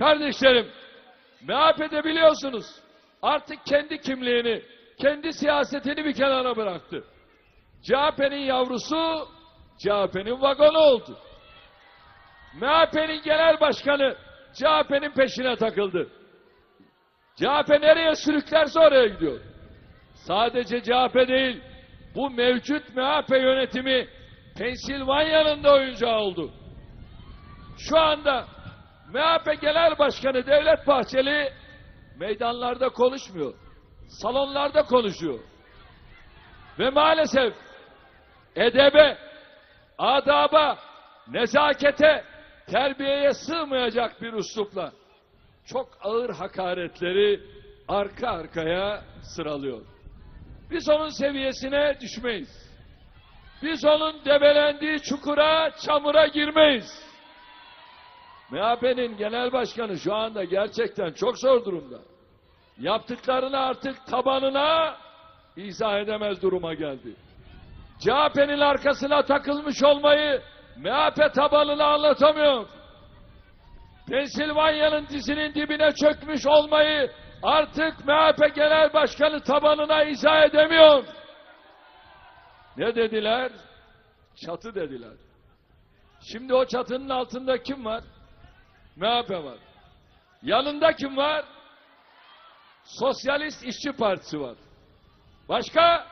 Kardeşlerim, MHP'de biliyorsunuz artık kendi kimliğini, kendi siyasetini bir kenara bıraktı. CHP'nin yavrusu CHP'nin vagonu oldu. MHP'nin genel başkanı CHP'nin peşine takıldı. CHP nereye sürüklerse oraya gidiyor. Sadece CHP değil, bu mevcut MHP yönetimi Pensilvanya'nın da oyuncağı oldu. Şu anda MHP Genel Başkanı Devlet Bahçeli meydanlarda konuşmuyor. Salonlarda konuşuyor. Ve maalesef edebe, adaba, nezakete, terbiyeye sığmayacak bir üslupla çok ağır hakaretleri arka arkaya sıralıyor. Biz onun seviyesine düşmeyiz. Biz onun debelendiği çukura, çamura girmeyiz. MHP'nin genel başkanı şu anda gerçekten çok zor durumda. Yaptıklarını artık tabanına izah edemez duruma geldi. CHP'nin arkasına takılmış olmayı MHP tabanına anlatamıyor. Pensilvanya'nın dizinin dibine çökmüş olmayı artık MHP Genel Başkanı tabanına izah edemiyor. Ne dediler? Çatı dediler. Şimdi o çatının altında kim var? MHP var. Yanında kim var? Sosyalist İşçi Partisi var. Başka?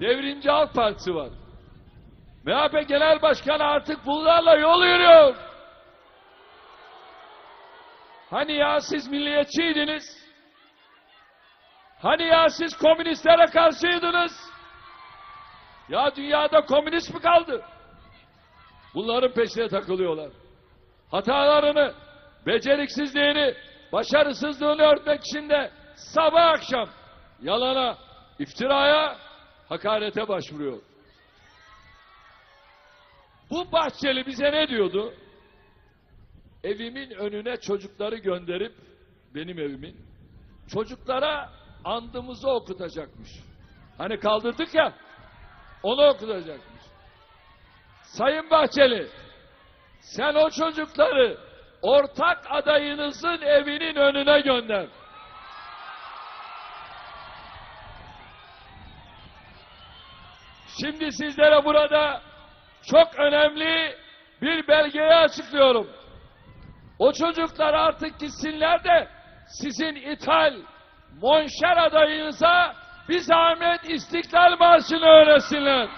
Devrimci Halk Partisi var. MHP Genel Başkanı artık bunlarla yol yürüyor. Hani ya siz milliyetçiydiniz? Hani ya siz komünistlere karşıydınız? Ya dünyada komünist mi kaldı? Bunların peşine takılıyorlar. Hatalarını, beceriksizliğini, başarısızlığını örtmek için de sabah akşam yalana, iftiraya, hakarete başvuruyor. Bu Bahçeli bize ne diyordu? Evimin önüne çocukları gönderip, benim evimin, çocuklara andımızı okutacakmış. Hani kaldırdık ya, onu okutacakmış. Sayın Bahçeli, sen o çocukları ortak adayınızın evinin önüne gönder. Şimdi sizlere burada çok önemli bir belgeyi açıklıyorum. O çocuklar artık gitsinler de sizin ithal, monşer adayınıza bir zahmet İstiklal Marşı'nı öğretsinler.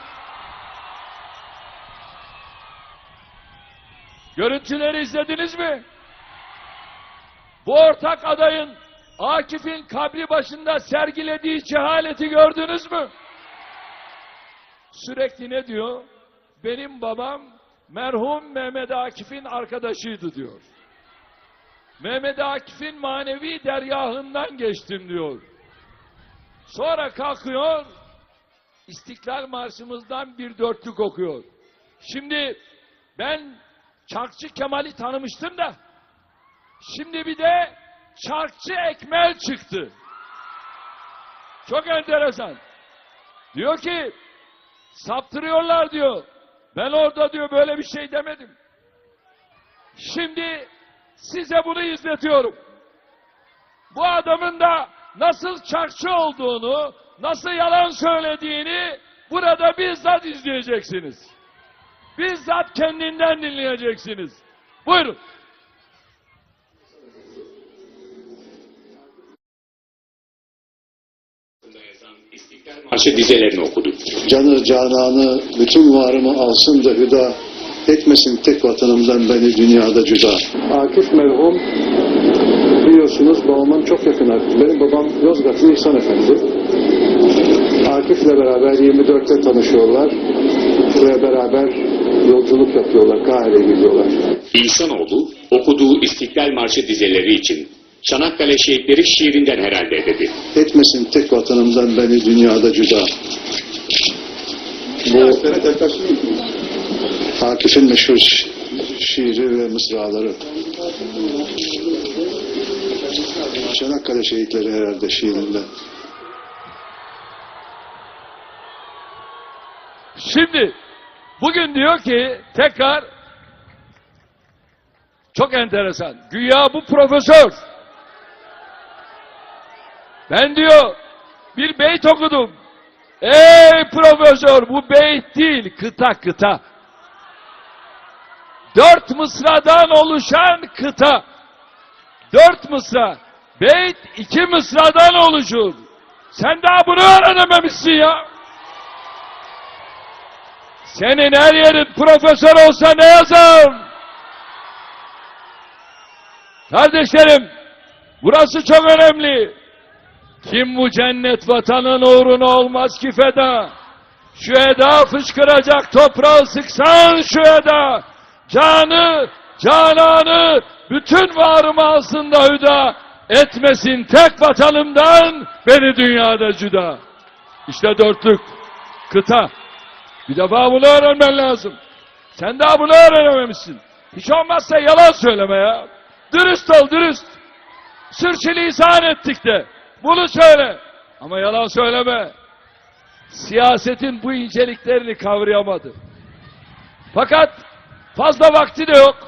Görüntüleri izlediniz mi? Bu ortak adayın Akif'in kabri başında sergilediği cehaleti gördünüz mü? Sürekli ne diyor? Benim babam merhum Mehmet Akif'in arkadaşıydı diyor. Mehmet Akif'in manevi dergahından geçtim diyor. Sonra kalkıyor, İstiklal Marşımızdan bir dörtlük okuyor. Şimdi ben Çarkçı Kemal'i tanımıştım da, şimdi bir de Çarkçı Ekmel çıktı. Çok enteresan. Diyor ki, saptırıyorlar diyor. Ben orada diyor böyle bir şey demedim. Şimdi size bunu izletiyorum. Bu adamın da nasıl çarkçı olduğunu, nasıl yalan söylediğini burada bizzat izleyeceksiniz. Bizzat kendinden dinleyeceksiniz. Buyurun. Marşı dizelerini okudu. Canı cananı bütün varımı alsın da hüda etmesin tek vatanımdan beni dünyada cüda. Akif merhum biliyorsunuz babamın çok yakın arkadaşı. Benim babam Yozgatlı İhsan Efendi. Akif'le beraber 24'te tanışıyorlar ve beraber yolculuk yapıyorlar. Kahire'ye gidiyorlar. İnsanoğlu okuduğu İstiklal Marşı dizeleri için Çanakkale şehitleri şiirinden herhalde dedi. Etmesin tek vatanımdan beni dünyada cüda. Bu Akif'in meşhur şi- şiiri ve mısraları. Çanakkale şehitleri herhalde şiirinde. Şimdi bugün diyor ki tekrar Çok enteresan. Güya bu profesör. Ben diyor bir beyt okudum. Ey profesör bu beyt değil kıta kıta. Dört mısradan oluşan kıta. Dört mısra. Beyt iki mısradan oluşur. Sen daha bunu öğrenememişsin ya. Senin her yerin profesör olsa ne yazar? Kardeşlerim, burası çok önemli. Kim bu cennet vatanın uğruna olmaz ki feda? Şu eda fışkıracak toprağı sıksan şu eda. Canı, cananı, bütün varımı aslında hüda. Etmesin tek vatanımdan beni dünyada cüda. İşte dörtlük, kıta. Bir defa bunu öğrenmen lazım. Sen daha bunu öğrenememişsin. Hiç olmazsa yalan söyleme ya. Dürüst ol, dürüst. Sürçülisan ettik de. Bunu söyle. Ama yalan söyleme. Siyasetin bu inceliklerini kavrayamadı. Fakat fazla vakti de yok.